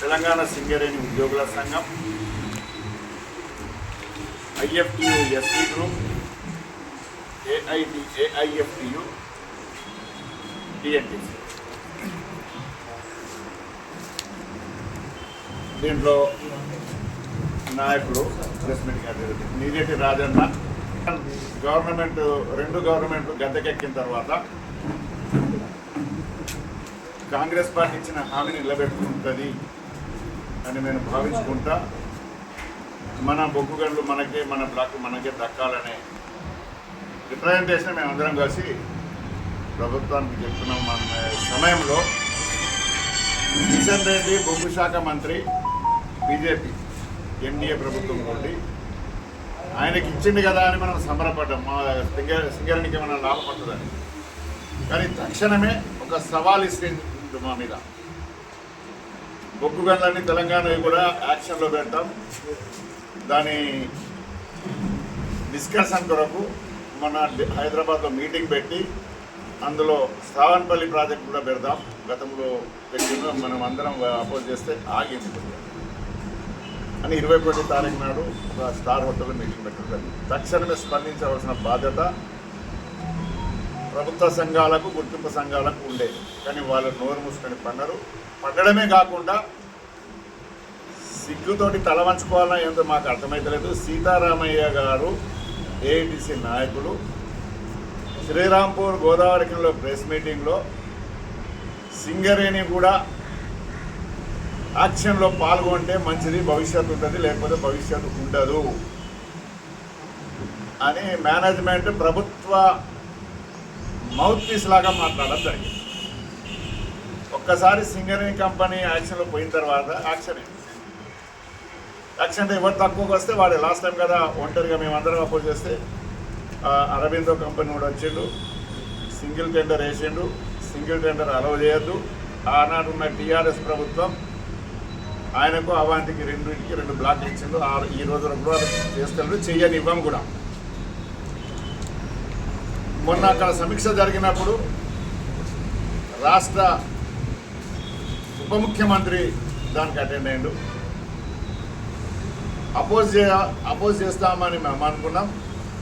తెలంగాణ సింగరేణి ఉద్యోగుల సంఘం IFTU SC group IIT AIFTU TNTC దీంట్లో నాయకులు ప్రెసిడెంట్ గారు నీరెడ్డి రాజన్న గవర్నమెంట్ రెండు గవర్నమెంట్లు గద్దెకెక్కిన తర్వాత కాంగ్రెస్ పార్టీ ఇచ్చిన హామీని నిలబెట్టుకుంటుంది. అని నేను భావించుకుంటా. మన బొగ్గు బొగ్గుగండ్లు మనకే మన బ్లాక్ మనకే దక్కాలనే రిప్రజెంటేషన్ మేము అందరం కలిసి ప్రభుత్వానికి చెప్తున్నాం మన సమయంలో. కిషన్ రెడ్డి బొగ్గు శాఖ మంత్రి బీజేపీ ఎన్డీఏ ప్రభుత్వం నుండి ఆయనకి ఇచ్చింది కదా అని మనం సంబరపడ్డాం. మా సింగర్ సింగరణికి ఏమైనా లాభపడుతుందని కానీ తక్షణమే ఒక సవాల్ ఇస్తుంది మా మీద. బొగ్గు గన్లన్నీ తెలంగాణ కూడా యాక్షన్లో పెడతాం. దాని డిస్కషన్ కొరకు మన హైదరాబాద్లో మీటింగ్ పెట్టి అందులో శ్రావణపల్లి ప్రాజెక్ట్ కూడా పెడదాం. గతంలో పెట్టిన మనం అందరం అపోజ్ చేస్తే ఆగింది అని ఇరవై ఒకటి తారీఖు నాడు ఒక స్టార్ హోటల్లో మీటింగ్ పెట్టడం తక్షణమే స్పందించవలసిన బాధ్యత ప్రభుత్వ సంఘాలకు గుర్తింపు సంఘాలకు ఉండేది. కానీ వాళ్ళు నోరు మూసుకొని పన్నారు. పడడమే కాకుండా సిగ్గుతోటి తల వంచుకోవాలని ఏంటో మాకు అర్థమైతలేదు. సీతారామయ్య గారు ఏఐటిసి నాయకులు. శ్రీరాంపూర్ గోదావరి కిందలో ప్రెస్ మీటింగ్లో సింగరేణి కూడా యాక్షన్లో పాల్గొంటే మంచిది భవిష్యత్తు ఉంటుంది లేకపోతే భవిష్యత్తు ఉండదు అని మేనేజ్మెంట్ ప్రభుత్వ మౌత్ పీస్ లాగా మాట్లాడడం జరిగింది. ఒక్కసారి సింగరేణి కంపెనీ యాక్షన్లో పోయిన తర్వాత యాక్షన్ యాక్షన్ అంటే ఎవరు తక్కువకి వస్తే వాడు లాస్ట్ టైం కదా ఒంటరిగా మేమందరం అపోజ్ చేస్తే అరబిందో కంపెనీ కూడా వచ్చిండు. సింగిల్ టెండర్ వేసిండు. సింగిల్ టెండర్ అలవ్ చేయొద్దు. ఆనాడు ఉన్న టీఆర్ఎస్ ప్రభుత్వం ఆయనకు అవాంతికి రెండింటికి రెండు బ్లాక్లు ఇచ్చిండు. ఆరు ఈ రోజు కూడా చేస్తాడు చెయ్యనివ్వం కూడా. మొన్న అక్కడ సమీక్ష జరిగినప్పుడు రాష్ట్ర ఉప ముఖ్యమంత్రి దానికి అటెండ్ అయ్యిండు. అపోజ్ చే అపోజ్ చేస్తామని మేము అనుకున్నాం.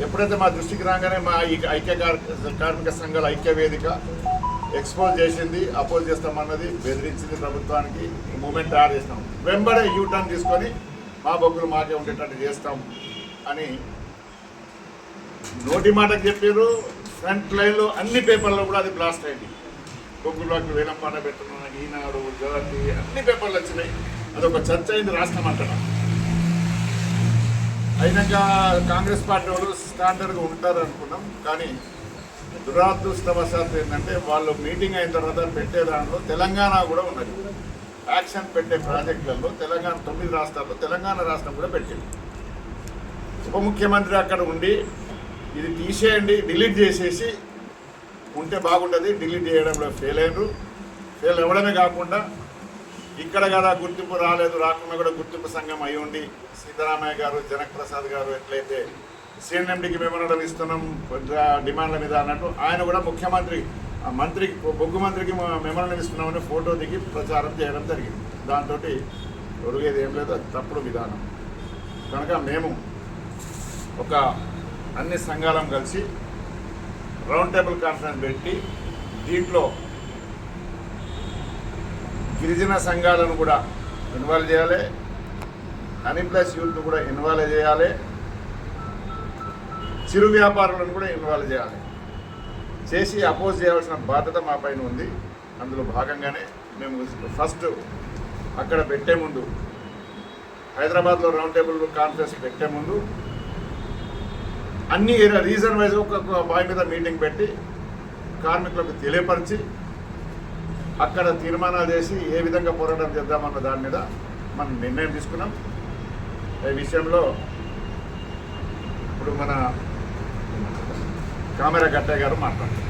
ఎప్పుడైతే మా దృష్టికి రాగానే మా ఈ ఐక్య కార్మిక సంఘాల ఐక్య వేదిక ఎక్స్పోజ్ చేసింది అపోజ్ చేస్తామన్నది బెదిరించింది ప్రభుత్వానికి. మూమెంట్ తయారు చేస్తాం వెంబడే యూటర్న్ తీసుకొని మా బొగ్గులు మాకే ఉండేటట్టు చేస్తాం అని నోటి మాటకు చెప్పారు ఫ్రంట్ లైన్లో అన్ని పేపర్లో కూడా అది బ్లాస్ట్ అయింది. బొగ్గులోకి బ్లాక్ వేలంపాట పెట్టున్నాను ఈనాడు జ్యోతి అన్ని పేపర్లు వచ్చినాయి. అదొక చర్చ అయింది రాష్ట్రం అంతటా. అయినాక కాంగ్రెస్ పార్టీ వాళ్ళు స్టాండర్డ్గా ఉంటారు అనుకున్నాం. కానీ దురాదృష్టవశాత్తు ఏంటంటే వాళ్ళు మీటింగ్ అయిన తర్వాత పెట్టే దాంట్లో తెలంగాణ కూడా ఉన్నది. యాక్షన్ పెట్టే ప్రాజెక్టులలో తెలంగాణ తొమ్మిది రాష్ట్రాల్లో తెలంగాణ రాష్ట్రం కూడా పెట్టింది. ఉప ముఖ్యమంత్రి అక్కడ ఉండి ఇది తీసేయండి డిలీట్ చేసేసి ఉంటే బాగుంటుంది. డిలీట్ చేయడంలో ఫెయిల్ అయినరు. ఫెయిల్ అవ్వడమే కాకుండా ఇక్కడ కూడా గుర్తింపు రాలేదు రాకుండా కూడా గుర్తింపు సంఘం అయి ఉండి సీతారామయ్య గారు జనక్ ప్రసాద్ గారు ఎట్లయితే సిఎన్ఎండికి మెమోరండం ఇస్తున్నాం డిమాండ్ల మీద అన్నట్టు ఆయన కూడా ముఖ్యమంత్రి ఆ మంత్రికి బొగ్గు మంత్రికి మెమోరండం ఇస్తున్నామని ఫోటో దిగి ప్రచారం చేయడం జరిగింది. దాంతో ఒరిగేది ఏం లేదు అది తప్పుడు విధానం. కనుక మేము ఒక అన్ని సంఘాలం కలిసి రౌండ్ టేబుల్ కాన్ఫరెన్స్ పెట్టి దీంట్లో గిరిజన సంఘాలను కూడా ఇన్వాల్వ్ చేయాలి. అన్ఎంప్లాయ్స్ యూత్ను కూడా ఇన్వాల్వ్ చేయాలి. చిరు వ్యాపారులను కూడా ఇన్వాల్వ్ చేయాలి. చేసి అపోజ్ చేయాల్సిన బాధ్యత మా పైన ఉంది. అందులో భాగంగానే మేము ఫస్ట్ అక్కడ పెట్టే ముందు హైదరాబాద్లో రౌండ్ టేబుల్ కాన్ఫరెన్స్ పెట్టే ముందు అన్ని రీజన్ వైజ్ ఒక్కొక్క బాయ్ మీద మీటింగ్ పెట్టి కార్మికులకు తెలియపరిచి అక్కడ తీర్మానాలు చేసి ఏ విధంగా పోరాటం చేద్దామన్న దాని మీద మనం నిర్ణయం తీసుకున్నాం. ఈ విషయంలో ఇప్పుడు మన కామెరా గట్టయ్య గారు మాట్లాడారు.